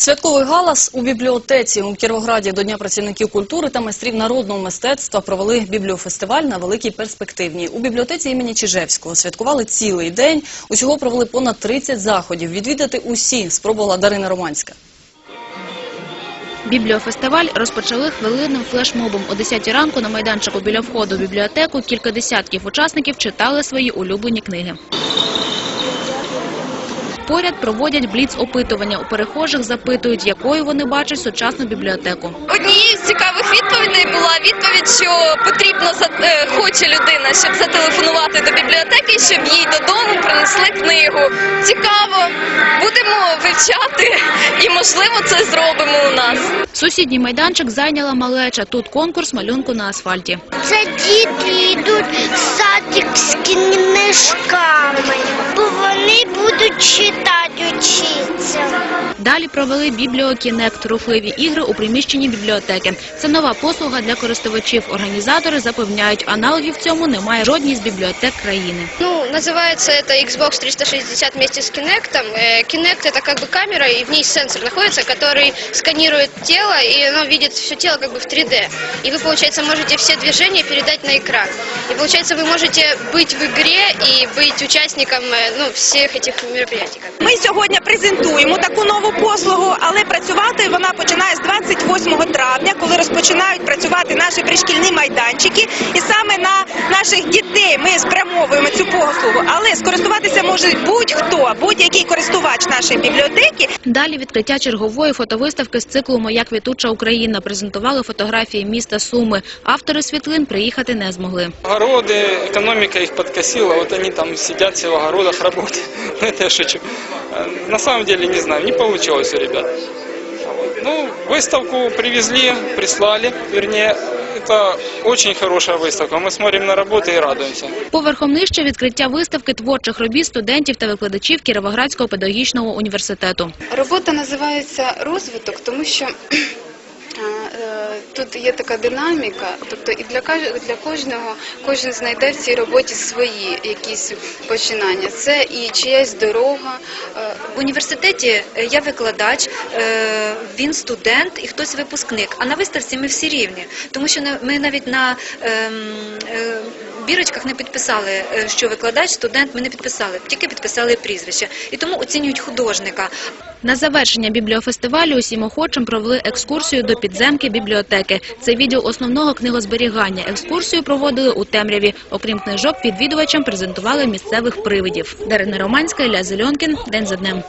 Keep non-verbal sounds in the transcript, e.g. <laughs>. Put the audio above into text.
Святковий галас у бібліотеці у Кіровограді до Дня працівників культури та майстрів народного мистецтва провели бібліофестиваль на великій перспективній. У бібліотеці імені Чижевського святкували цілий день. Усього провели понад 30 заходів. Відвідати усі спробувала Дарина Романська. Бібліофестиваль розпочали хвилинним флешмобом. О 10 ранку на майданчику біля входу в бібліотеку кілька десятків учасників читали свої улюблені книги. Поряд проводять бліц-опитування. У перехожих запитують, якою вони бачать сучасну бібліотеку. Однією з цікавих відповідей була відповідь, що потрібно е, хоче людина, щоб зателефонувати до бібліотеки, щоб їй додому принесли книгу. Цікаво, будемо вивчати і можливо це зробимо у нас. Сусідній майданчик зайняла малеча. Тут конкурс малюнку на асфальті. Це діти йдуть в садик з книжками, бо Далі провели бібліокінект – рухливі ігри у приміщенні бібліотеки. Це нова послуга для користувачів. Організатори запевняють, аналогів цьому немає жодній з бібліотек країни Ну, называется это Xbox 360 вместе с Kinect. Э, Kinect это как бы камера, и в ней сенсор находится, который сканирует тело, и оно видит все тело как бы в 3D. И вы, получается, можете все движения передать на экран. И, получается, вы можете быть в игре и быть участником э, ну, всех этих мероприятий. как бы. Ми сьогодні презентуємо таку нову послугу, але працювати вона починає з 28 травня, коли розпочинають працювати наші пришкільні майданчики. І саме на наших дітей ми спрямовуємо цю послугу. Але скористуватися може будь-хто, будь-який користувач нашої бібліотеки. Далі відкриття чергової фотовиставки з циклу «Моя квітуча Україна». Презентували фотографії міста Суми. Автори світлин приїхати не змогли. Огороды, экономика их подкосила, вот они там сидят все в огородах работают. <laughs> Ну, это я шучу. Э, На самом деле не знаю, не получилось у ребят. Вот. Ну, выставку привезли, прислали, вернее, это очень хорошая выставка. Мы смотрим на работы и радуемся. Поверхом нижче відкриття виставки творчих робіт студентів та викладачів Кіровоградського педагогічного університету. Робота називається розвиток, тому що е, е, тут є така динаміка, тобто і для для кожного кожен знайде в цій роботі свої якісь починання. Це і чиясь дорога. е, В університеті е, я викладач, е, він студент і хтось випускник. А на виставці ми всі рівні, тому що ми навіть на ем, е, бірочках не підписали, е, що викладач, студент. Ми не підписали, тільки підписали прізвище. І тому оцінюють художника. На завершення бібліофестивалю усім охочим провели екскурсію до підземки бібліотеки. Це відділ основного книгозберігання. Екскурсію проводили у темряві. Окрім книжок, відвідувачам презентували місцевих привидів. Дарина Романська, Ілля Зельонкін. День за днем.